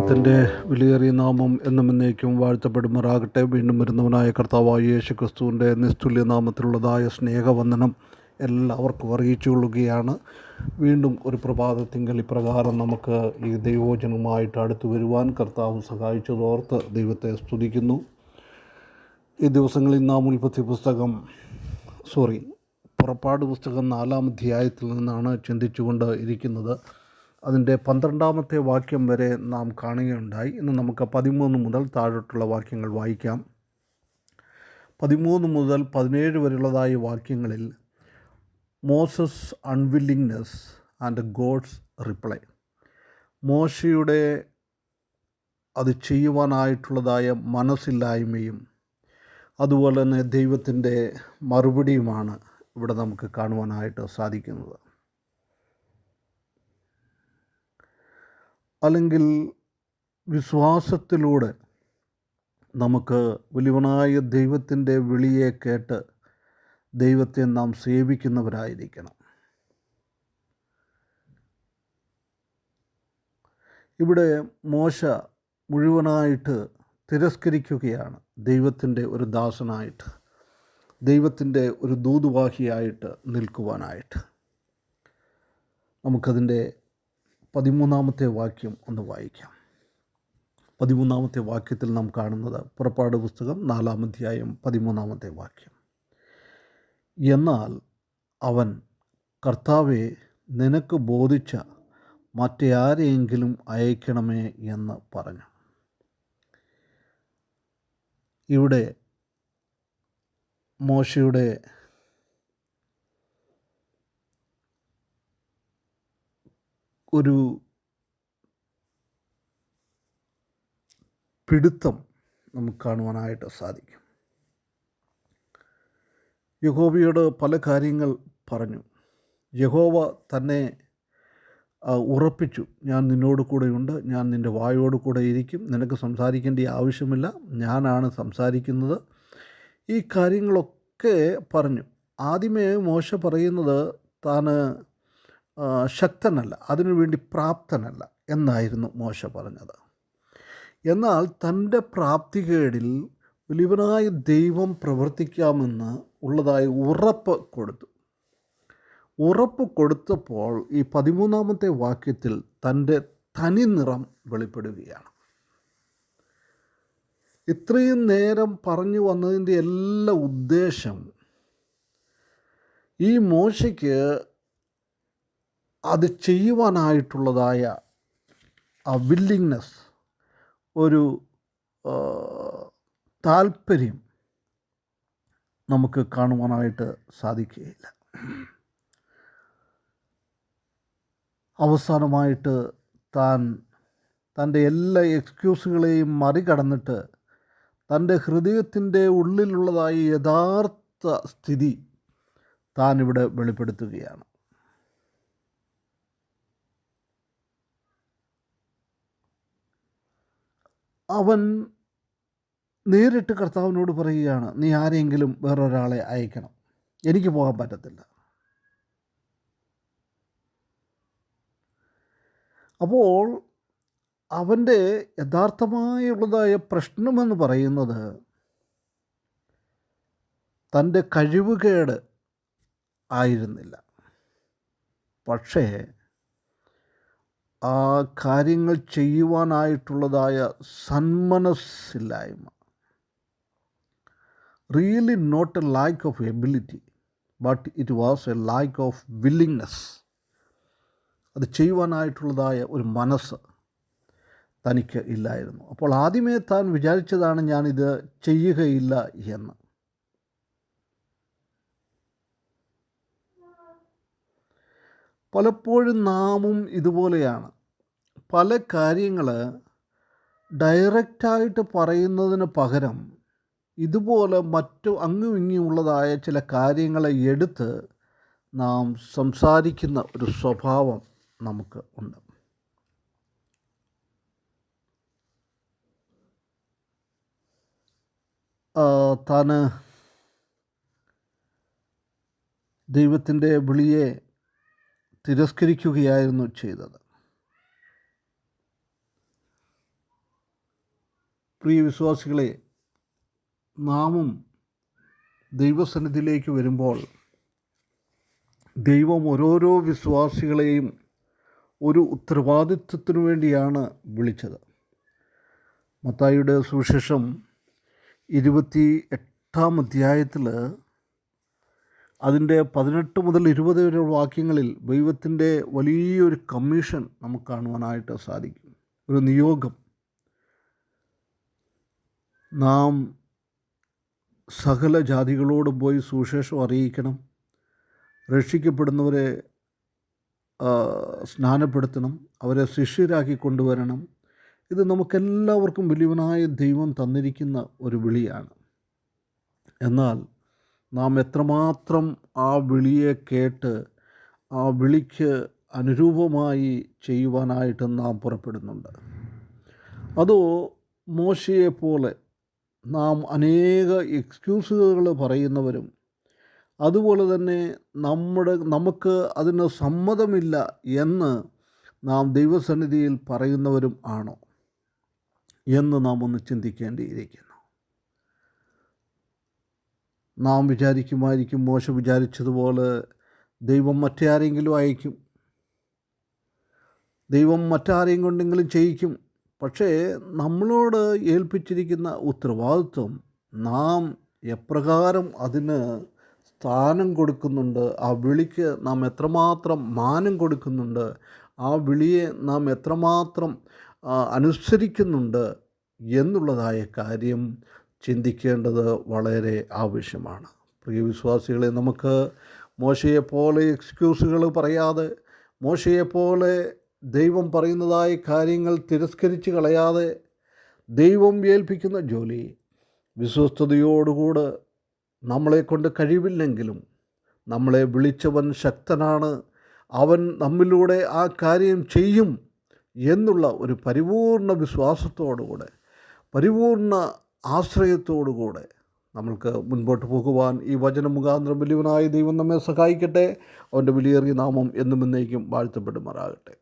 ദൈവത്തിന്റെ വിലയേറിയ നാമം എന്നും എന്നേക്കും വാഴ്ത്തപ്പെടുമാറാകട്ടെ. വീണ്ടും വരുന്നവനായ കർത്താവായ യേശു ക്രിസ്തുവിന്റെ നിസ്തുല്യ നാമത്തിലുള്ളതായ സ്നേഹവന്ദനം എല്ലാവർക്കും അറിയിച്ചു കൊള്ളുകയാണ് വീണ്ടും ഒരു പ്രഭാതത്തിങ്കൽ ഇപ്രകാരം നമുക്ക് ഈ ദൈവോചനവുമായിട്ട് അടുത്തു വരുവാൻ കർത്താവ് സഹായിച്ചതോർത്ത് ദൈവത്തെ സ്തുതിക്കുന്നു. ഈ ദിവസങ്ങളിൽ നാം ഉൽപ്പത്തി പുസ്തകം സോറി പുറപ്പാട് പുസ്തകം നാലാം അധ്യായത്തിൽ നിന്നാണ് ചിന്തിച്ചുകൊണ്ട് ഇരിക്കുന്നത്. അതിന്റെ പന്ത്രണ്ടാമത്തെ വാക്യം വരെ നാം കാണുകയുണ്ടായി. ഇന്ന് നമുക്ക് പതിമൂന്ന് മുതൽ താഴോട്ടുള്ള വാക്യങ്ങൾ വായിക്കാം. പതിമൂന്ന് മുതൽ പതിനേഴ് വരെയുള്ളതായ വാക്യങ്ങളിൽ Moses unwillingness and God's reply മോശയുടെ അത് ചെയ്യുവാനായിട്ടുള്ളതായ മനസ്സില്ലായ്മയും അതുപോലെ തന്നെ ദൈവത്തിന്റെ മറുപടിയുമാണ് ഇവിടെ നമുക്ക് കാണുവാനായിട്ട് സാധിക്കുന്നത്. അല്ലെങ്കിൽ വിശ്വാസത്തിലൂടെ നമുക്ക് വലിയവനായ ദൈവത്തിന്റെ വിളിയെ കേട്ട് ദൈവത്തെ നാം സേവിക്കുന്നവരായിരിക്കണം. ഇവിടെ മോശ മുഴുവനായിട്ട് തിരസ്കരിക്കുകയാണ് ദൈവത്തിന്റെ ഒരു ദാസനായിട്ട് ദൈവത്തിന്റെ ഒരു ദൂതുവാഹിയായിട്ട് നിൽക്കുവാനായിട്ട്. നമുക്കതിന്റെ പതിമൂന്നാമത്തെ വാക്യം ഒന്ന് വായിക്കാം. പതിമൂന്നാമത്തെ വാക്യത്തിൽ നാം കാണുന്നത് പുറപ്പാട് പുസ്തകം നാലാം അധ്യായം പതിമൂന്നാമത്തെ വാക്യം. എന്നാൽ അവൻ കർത്താവെ നിനക്ക് ബോധിച്ച മറ്റാരെയെങ്കിലും അയക്കണമേ എന്ന് പറഞ്ഞു. ഇവിടെ മോശയുടെ ഒരു പിടുത്തം നമുക്ക് കാണുവാനായിട്ട് സാധിക്കും. യഹോബിയോട് പല കാര്യങ്ങൾ പറഞ്ഞു. യഹോവ തന്നെ ഉറപ്പിച്ചു. ഞാൻ നിന്നോട് കൂടെയുണ്ട്. ഞാൻ നിന്റെ വായോട് കൂടെ ഇരിക്കും. നിനക്ക് സംസാരിക്കേണ്ട ആവശ്യമില്ല. ഞാനാണ് സംസാരിക്കുന്നത്. ഈ കാര്യങ്ങളൊക്കെ പറഞ്ഞു. ആദ്യമേ മോശ പറയുന്നത് താൻ ശക്തനല്ല അതിനുവേണ്ടി പ്രാപ്തനല്ല എന്നായിരുന്നു മോശ പറഞ്ഞത്. എന്നാൽ തന്റെ പ്രാപ്തികേടിൽ വലിയവനായ ദൈവം പ്രവർത്തിക്കാമെന്ന് ഉള്ളതായി ഉറപ്പ് കൊടുത്തു. ഉറപ്പ് കൊടുത്തപ്പോൾ ഈ പതിമൂന്നാമത്തെ വാക്യത്തിൽ തന്റെ തനി നിറം വെളിപ്പെടുകയാണ്. ഇത്രയും നേരം പറഞ്ഞു വന്നതിന്റെ എല്ലാ ഉദ്ദേശം ഈ മോശയ്ക്ക് അത് ചെയ്യുവാനായിട്ടുള്ളതായ ആ വില്ലിങ്നെസ് ഒരു താല്പര്യം നമുക്ക് കാണുവാനായിട്ട് സാധിക്കുകയില്ല. അവസാനമായിട്ട് താൻ തന്റെ എല്ലാ എക്സ്ക്യൂസുകളെയും മറികടന്നിട്ട് തന്റെ ഹൃദയത്തിന്റെ ഉള്ളിലുള്ളതായ യഥാർത്ഥ സ്ഥിതി താൻ ഇവിടെ വെളിപ്പെടുത്തുകയാണ്. അവൻ നേരിട്ട് കർത്താവിനോട് പറയുകയാണ് നീ ആരെങ്കിലും വേറൊരാളെ അയക്കണം. എനിക്ക് പോകാൻ പറ്റത്തില്ല. അപ്പോൾ അവന്റെ യഥാർത്ഥമായുള്ളതായ പ്രശ്നമെന്ന് പറയുന്നത് തന്റെ കഴിവുകേട് ആയിരുന്നില്ല. പക്ഷേ ആ കാര്യങ്ങൾ ചെയ്യുവാനായിട്ടുള്ളതായ സന്മനസ്സില്ലായ്മ. Really not a lack of ability but it was a lack of willingness അത് ചെയ്യുവാനായിട്ടുള്ളതായ ഒരു മനസ്സ് തനിക്ക് ഇല്ലായിരുന്നു. അപ്പോൾ ആദ്യമേ താൻ വിചാരിച്ചതാണ് ഞാനിത് ചെയ്യുകയില്ല എന്ന്. പലപ്പോഴും നാമും ഇതുപോലെയാണ്. പല കാര്യങ്ങൾ ഡയറക്റ്റായിട്ട് പറയുന്നതിന് പകരം ഇതുപോലെ മറ്റു അങ്ങും ഇങ്ങുമുള്ളതായ ചില കാര്യങ്ങളെ എടുത്ത് നാം സംസാരിക്കുന്ന ഒരു സ്വഭാവം നമുക്ക് ഉണ്ട്. താൻ ദൈവത്തിന്റെ വിളിയെ തിരസ്കരിക്കുകയായിരുന്നു ചെയ്തത്. പ്രിയ വിശ്വാസികളെ നാമും ദൈവസന്നിധിയിലേക്ക് വരുമ്പോൾ ദൈവം ഓരോരോ വിശ്വാസികളെയും ഒരു ഉത്തരവാദിത്വത്തിനു വേണ്ടിയാണ് വിളിച്ചത്. മത്തായിയുടെ സുവിശേഷം ഇരുപത്തി എട്ടാം അധ്യായത്തിൽ അതിന്റെ പതിനെട്ട് മുതൽ ഇരുപത് വരെയുള്ള വാക്യങ്ങളിൽ ദൈവത്തിന്റെ വലിയൊരു കമ്മീഷൻ നമുക്ക് കാണുവാനായിട്ട് സാധിക്കും. ഒരു നിയോഗം. നാം സകല ജാതികളോടും പോയി സുവിശേഷം അറിയിക്കണം. രക്ഷിക്കപ്പെടുന്നവരെ സ്നാനപ്പെടുത്തണം. അവരെ ശിഷ്യരാക്കി കൊണ്ടുവരണം. ഇത് നമുക്കെല്ലാവർക്കും വലിയവനായ ദൈവം തന്നിരിക്കുന്ന ഒരു വിളിയാണ്. എന്നാൽ നാം എത്രമാത്രം ആ വിളിയെ കേട്ട് ആ വിളിക്ക് അനുരൂപമായി ചെയ്യുവാനായിട്ട് നാം പുറപ്പെടുന്നുണ്ട്. അതോ മോശയെപ്പോലെ പോലെ നാം അനേക എക്സ്ക്യൂസുകൾ പറയുന്നവരും അതുപോലെ തന്നെ നമ്മുടെ നമുക്ക് അതിന് സമ്മതമില്ല എന്ന് നാം ദൈവസന്നിധിയിൽ പറയുന്നവരും ആണോ എന്ന് നാം ഒന്ന് ചിന്തിക്കേണ്ടിയിരിക്കുന്നു. നാം വിചാരിക്കുമായിരിക്കും മോശ വിചാരിച്ചതുപോലെ ദൈവം മറ്റാരെങ്കിലും അയക്കും ദൈവം മറ്റാരെയും കൊണ്ടെങ്കിലും ചെയ്യിക്കും. പക്ഷേ നമ്മളോട് ഏൽപ്പിച്ചിരിക്കുന്ന ഉത്തരവാദിത്വം നാം എപ്രകാരം അതിന് സ്ഥാനം കൊടുക്കുന്നുണ്ട് ആ വിളിക്ക് നാം എത്രമാത്രം മാനം കൊടുക്കുന്നുണ്ട് ആ വിളിയെ നാം എത്രമാത്രം അനുസരിക്കുന്നുണ്ട് എന്നുള്ളതായ കാര്യം ചിന്തിക്കേണ്ടത് വളരെ ആവശ്യമാണ്. പ്രിയ വിശ്വാസികളെ നമുക്ക് മോശയെപ്പോലെ എക്സ്ക്യൂസുകൾ പറയാതെ മോശയെപ്പോലെ ദൈവം പറയുന്നതായ കാര്യങ്ങൾ തിരസ്കരിച്ച് കളയാതെ ദൈവം ഏൽപ്പിക്കുന്ന ജോലി വിശ്വസ്തയോടുകൂടെ നമ്മളെ കൊണ്ട് കഴിവില്ലെങ്കിലും നമ്മളെ വിളിച്ചവൻ ശക്തനാണ് അവൻ നമ്മിലൂടെ ആ കാര്യം ചെയ്യും എന്നുള്ള ഒരു പരിപൂർണ വിശ്വാസത്തോടുകൂടെ പരിപൂർണ ആശ്രയത്തോടുകൂടെ നമ്മൾക്ക് മുൻപോട്ട് പോകുവാൻ ഈ വചന മുഖാന്തരം വലിയവനായ ദൈവം നമ്മെ സഹായിക്കട്ടെ. അവന്റെ വിലയേറിയ നാമം എന്നും എന്നേക്കും വാഴ്ത്തപ്പെടുമാറാകട്ടെ.